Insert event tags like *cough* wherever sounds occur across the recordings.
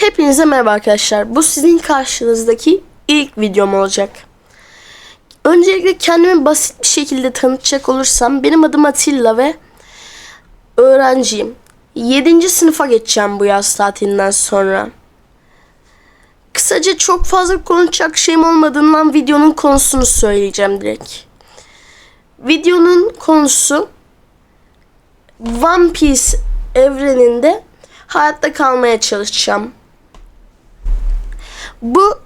Hepinize merhaba arkadaşlar. Bu sizin karşınızdaki ilk videom olacak. Öncelikle kendimi basit bir şekilde tanıtacak olursam benim adım Atilla ve öğrenciyim. 7. sınıfa geçeceğim bu yaz tatilinden sonra. Kısaca çok fazla konuşacak şeyim olmadığından videonun konusunu söyleyeceğim direkt. Videonun konusu One Piece evreninde hayatta kalmaya çalışacağım. Bu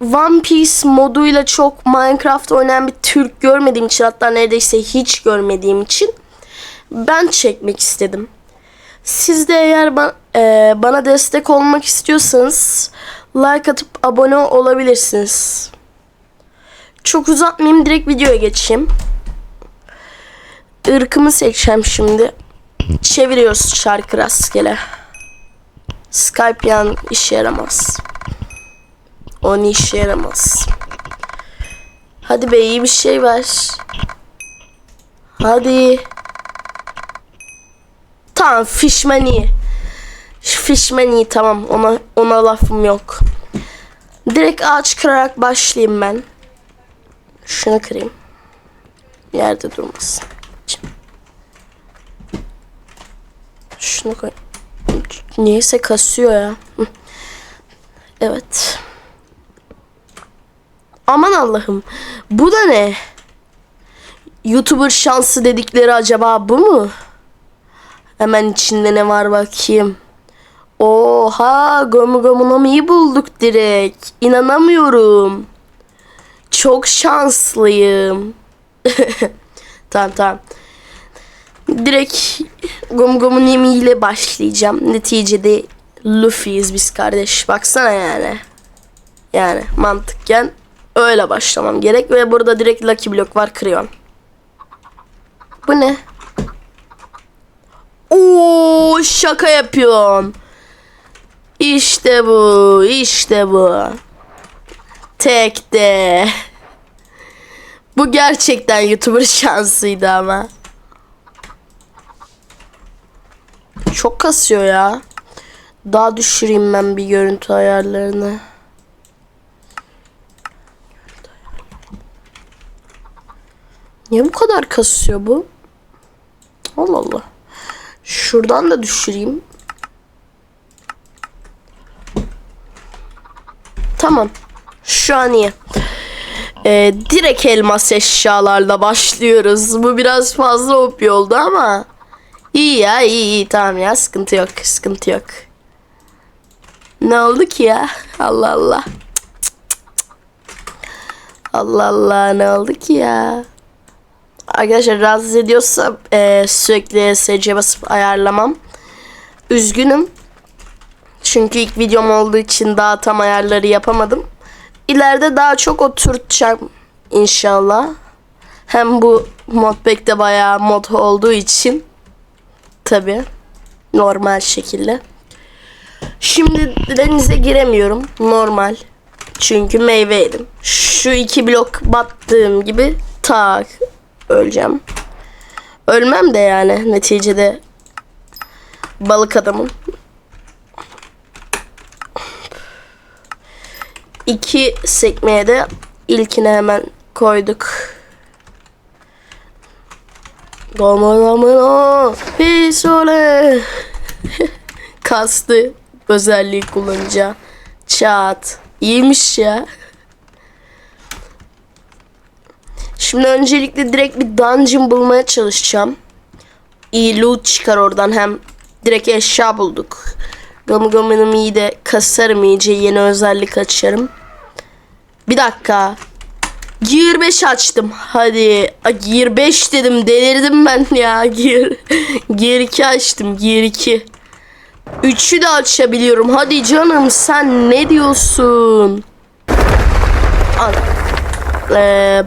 One Piece moduyla çok Minecraft oynayan bir Türk görmediğim için hatta neredeyse hiç görmediğim için ben çekmek istedim. Siz de eğer ba- e, bana destek olmak istiyorsanız like atıp abone olabilirsiniz. Çok uzatmayayım direkt videoya geçeyim. Irkımı seçeceğim şimdi. Çeviriyoruz şarkı rastgele. Skype yan işe yaramaz. Onun işe yaramaz. Hadi be iyi bir şey ver. Hadi. Tamam fishman iyi. Fishman iyi tamam ona, ona lafım yok. Direkt ağaç kırarak başlayayım ben. Şunu kırayım. Yerde durmasın. Şunu koy. Niyeyse kasıyor ya. Evet. Allah'ım. Bu da ne? YouTuber şansı dedikleri acaba bu mu? Hemen içinde ne var bakayım. Oha Gomu Gomunomi'yi bulduk direkt. İnanamıyorum. Çok şanslıyım. *laughs* tamam tamam. Direkt Gomu Gomunimi ile başlayacağım. Neticede Luffy'yiz biz kardeş. Baksana yani. Yani mantıkken öyle başlamam gerek ve burada direkt Lucky Block var kırıyorum. Bu ne? Oo şaka yapıyorsun. İşte bu, işte bu. Tek de. Bu gerçekten YouTuber şansıydı ama. Çok kasıyor ya. Daha düşüreyim ben bir görüntü ayarlarını. Niye bu kadar kasıyor bu? Allah Allah. Şuradan da düşüreyim. Tamam. Şu an iyi. Ee, direkt elmas eşyalarla başlıyoruz. Bu biraz fazla op oldu ama iyi ya iyi iyi tamam ya sıkıntı yok sıkıntı yok. Ne oldu ki ya? *laughs* Allah Allah. Allah Allah ne oldu ki ya? Arkadaşlar rahatsız ediyorsa e, sürekli SC basıp ayarlamam. Üzgünüm. Çünkü ilk videom olduğu için daha tam ayarları yapamadım. İleride daha çok oturtacağım inşallah. Hem bu modpack'te bayağı mod olduğu için tabi normal şekilde. Şimdi denize giremiyorum. Normal. Çünkü meyve yedim. Şu iki blok battığım gibi tak öleceğim. Ölmem de yani neticede balık adamım. İki sekmeye de ilkine hemen koyduk. Domino pisole kastı özelliği kullanınca çat iyiymiş ya. Şimdi öncelikle direkt bir dungeon bulmaya çalışacağım. İyi loot çıkar oradan hem direkt eşya bulduk. Gamu'nun iyi de kasarım iyice yeni özellik açarım. Bir dakika. Gear 5 açtım. Hadi. A, Gear 5 dedim. Delirdim ben *laughs* ya. Gear, Gear 2 açtım. Gear 2. 3'ü de açabiliyorum. Hadi canım sen ne diyorsun? Al. Ee,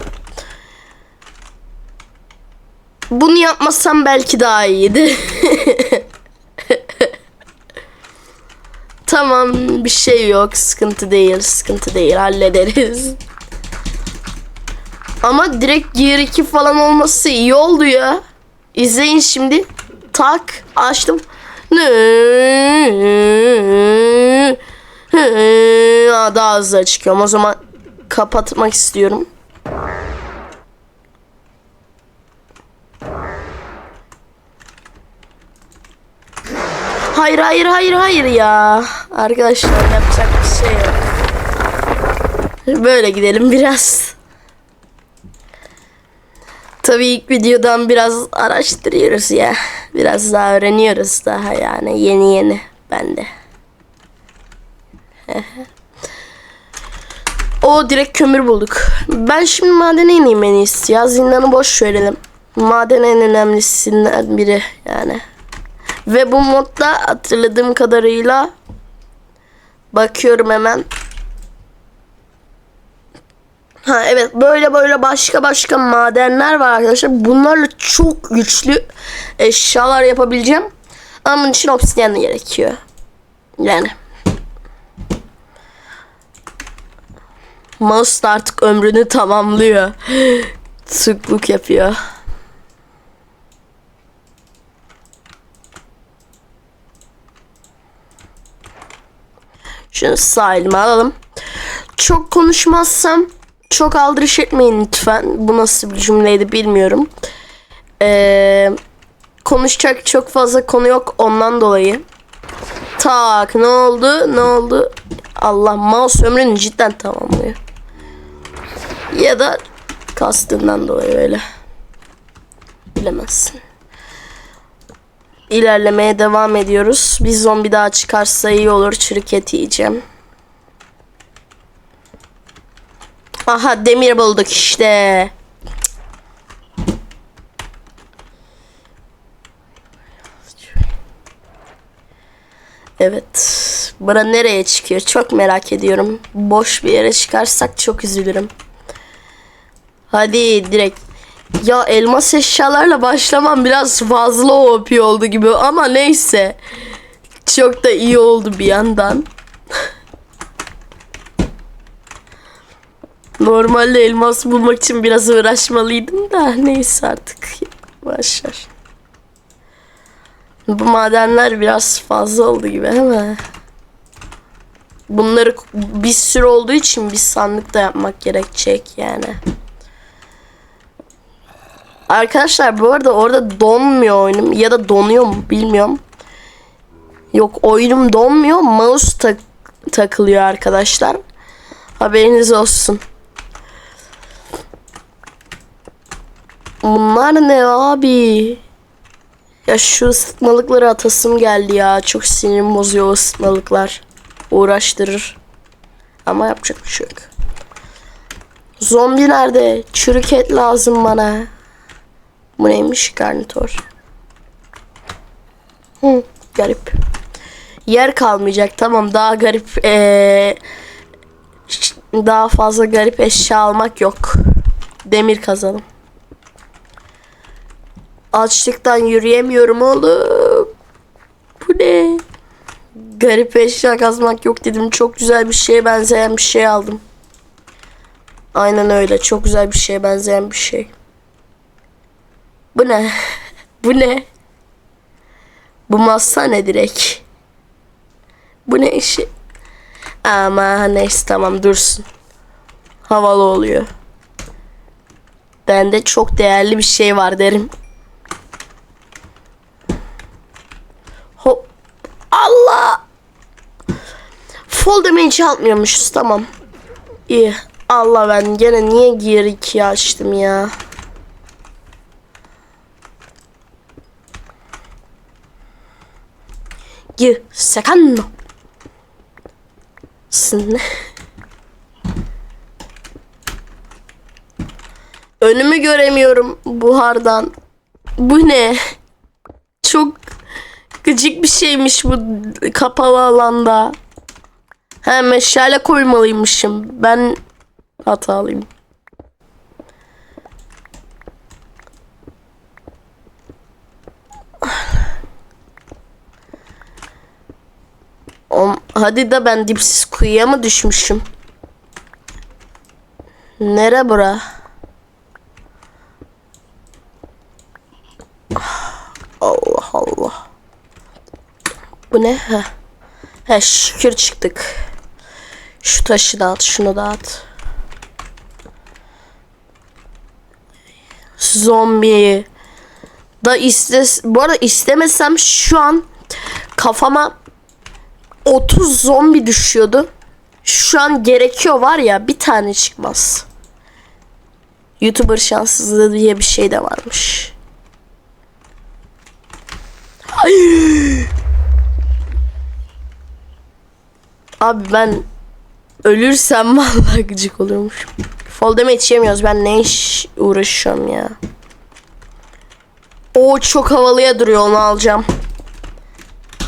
bunu yapmasam belki daha iyiydi. *laughs* tamam bir şey yok. Sıkıntı değil. Sıkıntı değil. Hallederiz. Ama direkt Gear 2 falan olması iyi oldu ya. İzleyin şimdi. Tak. Açtım. Daha hızlı çıkıyorum. O zaman kapatmak istiyorum. Hayır hayır hayır hayır ya. Arkadaşlar yapacak bir şey yok. Böyle gidelim biraz. Tabii ilk videodan biraz araştırıyoruz ya. Biraz daha öğreniyoruz daha yani yeni yeni bende. *laughs* o direkt kömür bulduk. Ben şimdi madene ineyim en iyisi ya. Zindanı boş verelim. Maden en önemlisinden biri yani. Ve bu modda hatırladığım kadarıyla bakıyorum hemen. Ha evet böyle böyle başka başka madenler var arkadaşlar. Bunlarla çok güçlü eşyalar yapabileceğim. Ama bunun için obsidian gerekiyor. Yani. Mouse artık ömrünü tamamlıyor. *gasps* Sıklık yapıyor. Şunu sağ elime alalım. Çok konuşmazsam çok aldırış etmeyin lütfen. Bu nasıl bir cümleydi bilmiyorum. Ee, konuşacak çok fazla konu yok ondan dolayı. Tak ne oldu ne oldu? Allah mouse ömrünü cidden tamamlıyor. Ya da kastından dolayı öyle. Bilemezsin. İlerlemeye devam ediyoruz. Bir zombi daha çıkarsa iyi olur. Çürük et yiyeceğim. Aha demir bulduk işte. Evet. Bura nereye çıkıyor? Çok merak ediyorum. Boş bir yere çıkarsak çok üzülürüm. Hadi direkt. Ya elmas eşyalarla başlamam biraz fazla OP oldu gibi ama neyse. Çok da iyi oldu bir yandan. *laughs* Normalde elmas bulmak için biraz uğraşmalıydım da neyse artık. Başlar. Bu madenler biraz fazla oldu gibi ama. Bunları bir sürü olduğu için bir sandık da yapmak gerekecek yani. Arkadaşlar bu arada orada donmuyor oyunum ya da donuyor mu bilmiyorum. Yok oyunum donmuyor mouse tak takılıyor arkadaşlar. Haberiniz olsun. Bunlar ne abi? Ya şu ısıtmalıkları atasım geldi ya. Çok sinirim bozuyor ısıtmalıklar. Uğraştırır. Ama yapacak bir şey yok. Zombi nerede? Çürük et lazım bana. Bu neymiş? Garnitör. Hı, garip. Yer kalmayacak. Tamam daha garip ee, daha fazla garip eşya almak yok. Demir kazalım. Açlıktan yürüyemiyorum oğlum. Bu ne? Garip eşya kazmak yok dedim. Çok güzel bir şeye benzeyen bir şey aldım. Aynen öyle. Çok güzel bir şeye benzeyen bir şey. Bu ne? Bu ne? Bu masa ne direkt? Bu ne işi? Ama neyse tamam dursun. Havalı oluyor. Bende çok değerli bir şey var derim. Hop. Allah. Fall damage almıyormuşuz tamam. İyi. Allah ben gene niye gear 2'yi açtım ya. Gir sekanno. Sın. Önümü göremiyorum buhardan. Bu ne? Çok gıcık bir şeymiş bu kapalı alanda. He meşale koymalıymışım. Ben hatalıyım. Hadi de ben dipsiz kuyuya mı düşmüşüm? Nere bura? Allah Allah. Bu ne? Heh. He şükür çıktık. Şu taşı dağıt, şunu dağıt. Zombi. Da iste bu arada istemesem şu an kafama 30 zombi düşüyordu. Şu an gerekiyor var ya bir tane çıkmaz. YouTuber şanssızlığı diye bir şey de varmış. Ay. Abi ben ölürsem *laughs* vallahi gıcık oluyormuş. Fall damage yemiyoruz. Ben ne iş uğraşıyorum ya. O çok havalıya duruyor onu alacağım.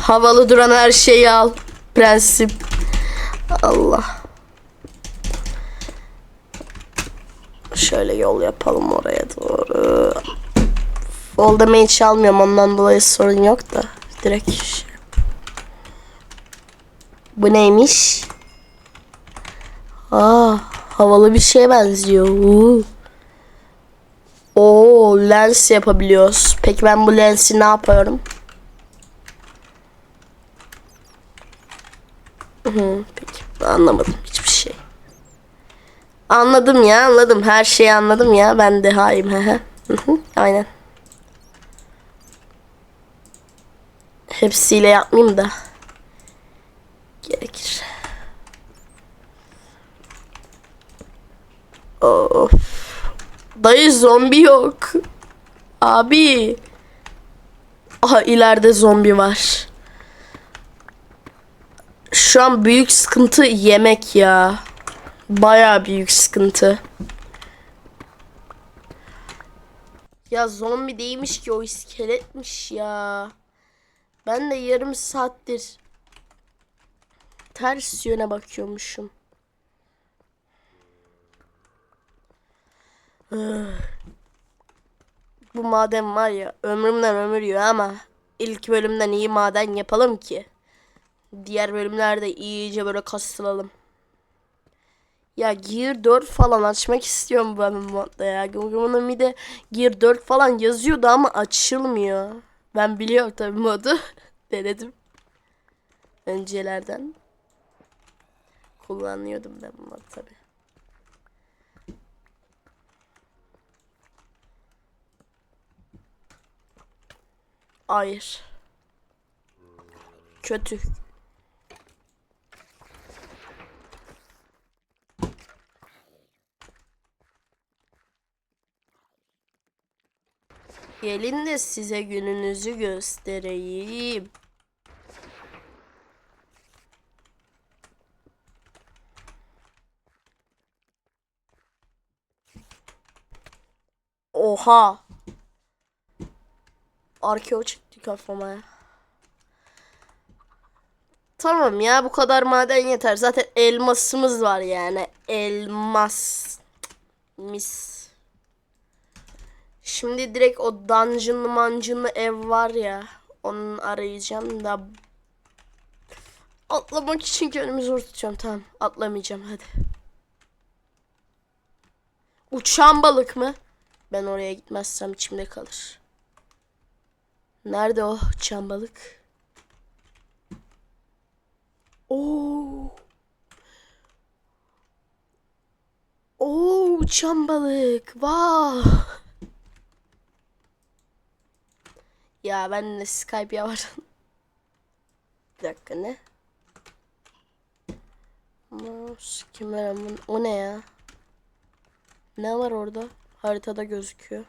Havalı duran her şeyi al. Prensip. Allah. Şöyle yol yapalım oraya doğru. Fall damage almıyorum ondan dolayı sorun yok da. Direkt şey. Bu neymiş? Aa, havalı bir şeye benziyor. Uuu. Oo, lens yapabiliyoruz. Peki ben bu lensi ne yapıyorum? Hı, peki anlamadım hiçbir şey. Anladım ya anladım. Her şeyi anladım ya. Ben de. Hı hı, Aynen. Hepsiyle yapmayayım da. Gerekir. Of. Dayı zombi yok. Abi. Aha ileride zombi var. Şu an büyük sıkıntı yemek ya. Baya büyük sıkıntı. Ya zombi değilmiş ki o iskeletmiş ya. Ben de yarım saattir ters yöne bakıyormuşum. *sighs* Bu maden var ya ömrümden ömür yiyor ama ilk bölümden iyi maden yapalım ki. Diğer bölümlerde iyice böyle kastılalım. Ya Gear 4 falan açmak istiyorum ben modda ya. Bunun bir de Gear 4 falan yazıyordu ama açılmıyor. Ben biliyorum tabii modu. *laughs* Denedim. Öncelerden. Kullanıyordum ben bu modu tabii. Hayır. Kötü. Gelin de size gününüzü göstereyim. Oha. Arkeo çıktı kafama. Tamam ya bu kadar maden yeter. Zaten elmasımız var yani. Elmas. Mis. Şimdi direkt o dungeonlı mancınlı ev var ya. Onun arayacağım da. Atlamak için kendimi zor tutuyorum. Tamam atlamayacağım hadi. Uçan balık mı? Ben oraya gitmezsem içimde kalır. Nerede o uçan balık? Oo. Oo uçan balık. Wow. Ya ben de Skype ya var. *laughs* Bir dakika ne? Mouse kameramın o ne ya? Ne var orada? Haritada gözüküyor.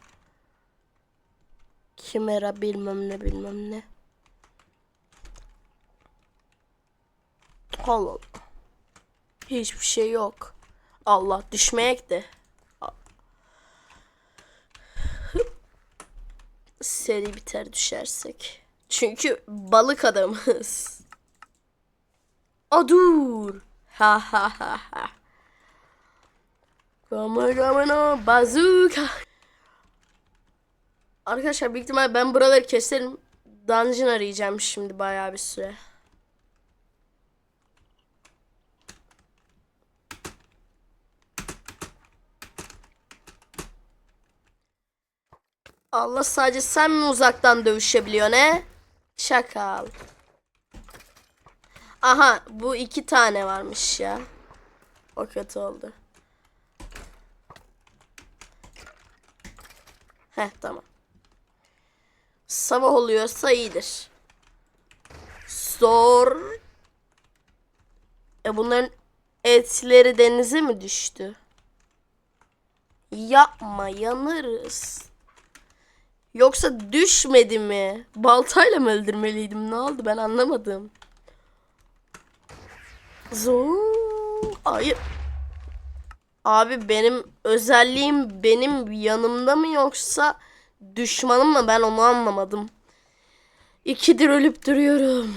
Kimera bilmem ne bilmem ne. Allah Allah. Hiçbir şey yok. Allah düşmeyek de. Seri biter düşersek. Çünkü balık adamız. A dur. Ha ha ha ha. No bazooka. Arkadaşlar büyük ihtimal ben buraları keserim. Dungeon arayacağım şimdi bayağı bir süre. Allah sadece sen mi uzaktan dövüşebiliyorsun he? Şakal. Aha bu iki tane varmış ya. O kötü oldu. Heh tamam. Sabah oluyorsa iyidir. Sor. E bunların etleri denize mi düştü? Yapma yanarız. Yoksa düşmedi mi? Baltayla mı öldürmeliydim? Ne oldu ben anlamadım. Zor. Hayır. Abi benim özelliğim benim yanımda mı yoksa düşmanım mı ben onu anlamadım. İkidir ölüp duruyorum.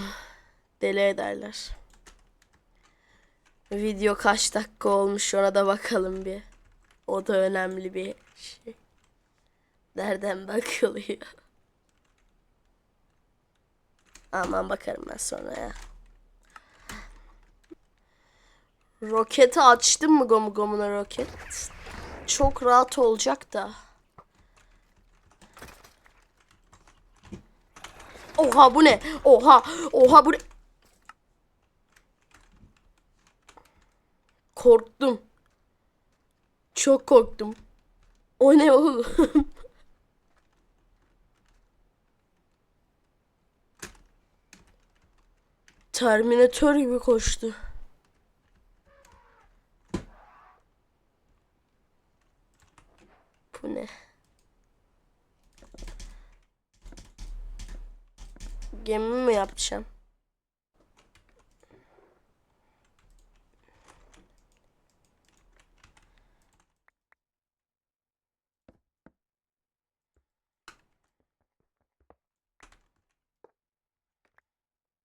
Deli ederler. Video kaç dakika olmuş ona da bakalım bir. O da önemli bir şey. Nereden bakılıyor? Aman bakarım ben sonra ya. Roketi açtım mı Gomu Gomu'na roket? Çok rahat olacak da. Oha bu ne? Oha! Oha bu ne? Korktum. Çok korktum. O ne oğlum? *laughs* Terminator gibi koştu. Bu ne? Gemi mi yapacağım?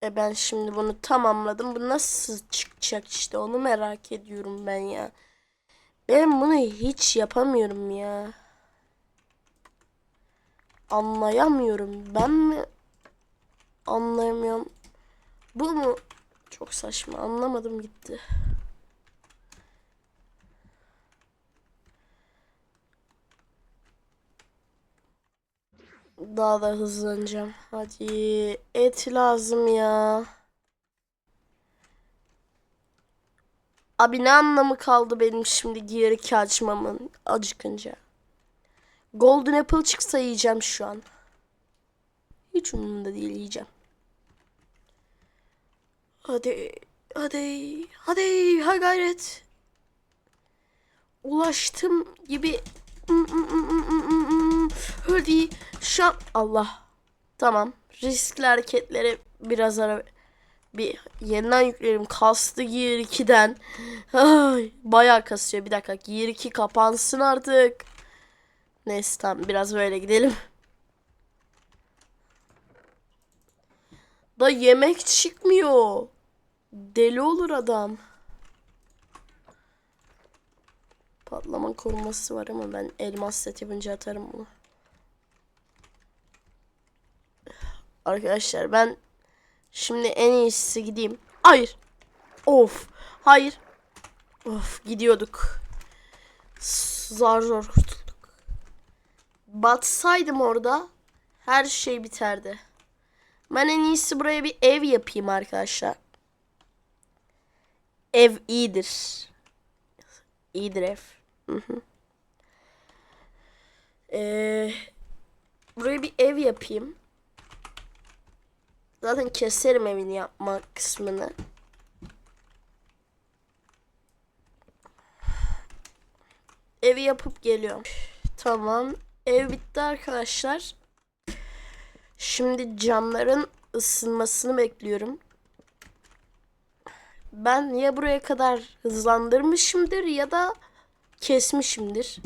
E ben şimdi bunu tamamladım. Bu nasıl çıkacak işte onu merak ediyorum ben ya. Ben bunu hiç yapamıyorum ya. Anlayamıyorum. Ben mi anlayamıyorum. Bu mu? Çok saçma. Anlamadım gitti. Daha da hızlanacağım. Hadi et lazım ya. Abi ne anlamı kaldı benim şimdi Gear 2 açmamın acıkınca. Golden Apple çıksa yiyeceğim şu an. Hiç umurumda değil yiyeceğim. Hadi, hadi, hadi, ha gayret. Ulaştım gibi. Hadi, şu an. Allah. Tamam. Riskli hareketleri biraz ara bir yeniden yüklerim. Kastı Gear 2'den. Ay, bayağı kasıyor. Bir dakika. Gear 2 kapansın artık. Neyse tamam. Biraz böyle gidelim. Da yemek çıkmıyor. Deli olur adam. Patlama koruması var ama ben elmas set yapınca atarım bunu. Arkadaşlar ben şimdi en iyisi gideyim. Hayır. Of. Hayır. Of gidiyorduk. Zar zor kurtulduk. Batsaydım orada her şey biterdi. Ben en iyisi buraya bir ev yapayım arkadaşlar. Ev iyidir. İyidir ev. Ee, buraya bir ev yapayım. Zaten keserim evini yapma kısmını. Evi yapıp geliyorum. Tamam. Ev bitti arkadaşlar. Şimdi camların ısınmasını bekliyorum. Ben ya buraya kadar hızlandırmışımdır ya da kesmişimdir.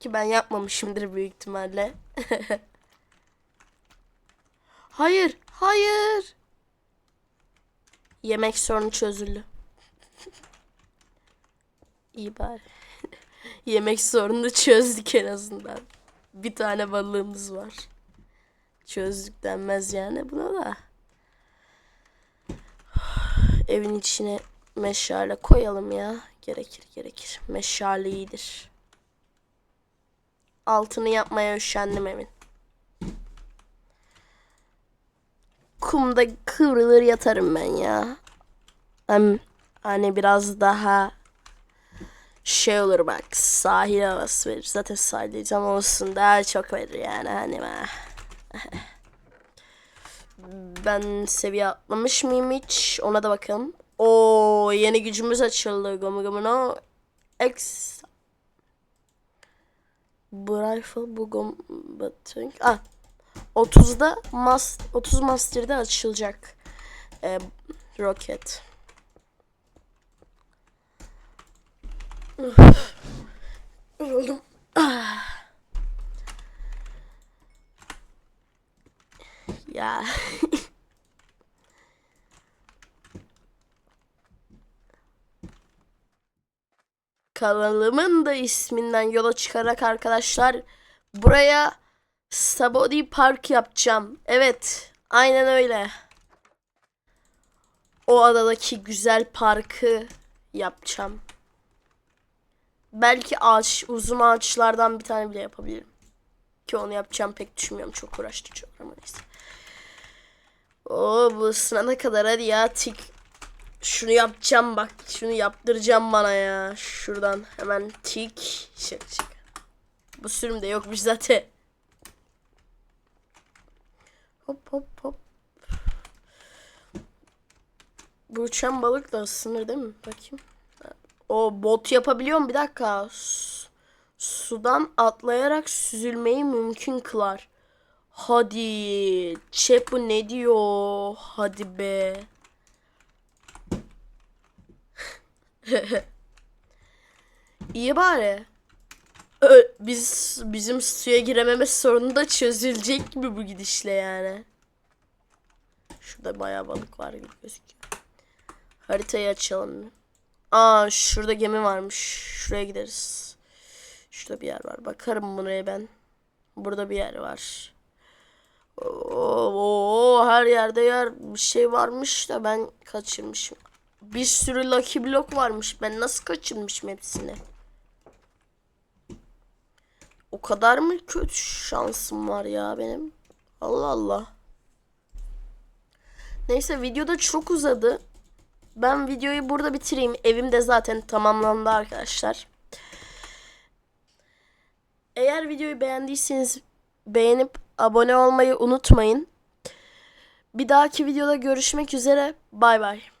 Ki ben yapmamışımdır büyük ihtimalle. *laughs* hayır, hayır. Yemek sorunu çözüldü. İyi bari. *laughs* Yemek sorununu çözdük en azından. Bir tane balığımız var. Çözdük denmez yani buna da. Evin içine meşale koyalım ya. Gerekir gerekir. Meşale iyidir. Altını yapmaya üşendim evin. Kumda kıvrılır yatarım ben ya. Hem Hani biraz daha şey olur bak sahil havası verir. Zaten sahildeyiz ama olsun daha çok verir yani hani ben. *laughs* Ben seviye atlamış mıyım hiç? Ona da bakalım. O yeni gücümüz açıldı. Gomu gomu no. X. Bu rifle bu gom. Ah. 30'da mas 30 master'da açılacak. Ee, roket. Yoruldum. Ya. Kanalımın da isminden yola çıkarak arkadaşlar buraya Sabody Park yapacağım. Evet, aynen öyle. O adadaki güzel parkı yapacağım. Belki ağaç, uzun ağaçlardan bir tane bile yapabilirim. Ki onu yapacağım pek düşünmüyorum. Çok uğraştırıcı olur ama neyse. Oo bu ısınana kadar hadi ya tik. Şunu yapacağım bak. Şunu yaptıracağım bana ya. Şuradan hemen tik. Şaka şaka. Bu sürümde yokmuş zaten. Hop hop hop. Bu uçan balık da ısınır değil mi? Bakayım. O bot yapabiliyorum bir dakika. Su- Sudan atlayarak süzülmeyi mümkün kılar. Hadi. Bu ne diyor? Hadi be. *laughs* İyi bari. Biz bizim suya girememe sorunu da çözülecek mi bu gidişle yani? Şurada bayağı balık var gibi gözüküyor. Haritayı açalım. Aa şurada gemi varmış. Şuraya gideriz. Şurada bir yer var. Bakarım buraya ben. Burada bir yer var. Oo, oo, her yerde yer bir şey varmış da ben kaçırmışım. Bir sürü Lucky Block varmış. Ben nasıl kaçırmışım hepsini? O kadar mı kötü şansım var ya benim? Allah Allah. Neyse videoda çok uzadı. Ben videoyu burada bitireyim. Evim de zaten tamamlandı arkadaşlar. Eğer videoyu beğendiyseniz beğenip abone olmayı unutmayın. Bir dahaki videoda görüşmek üzere. Bay bay.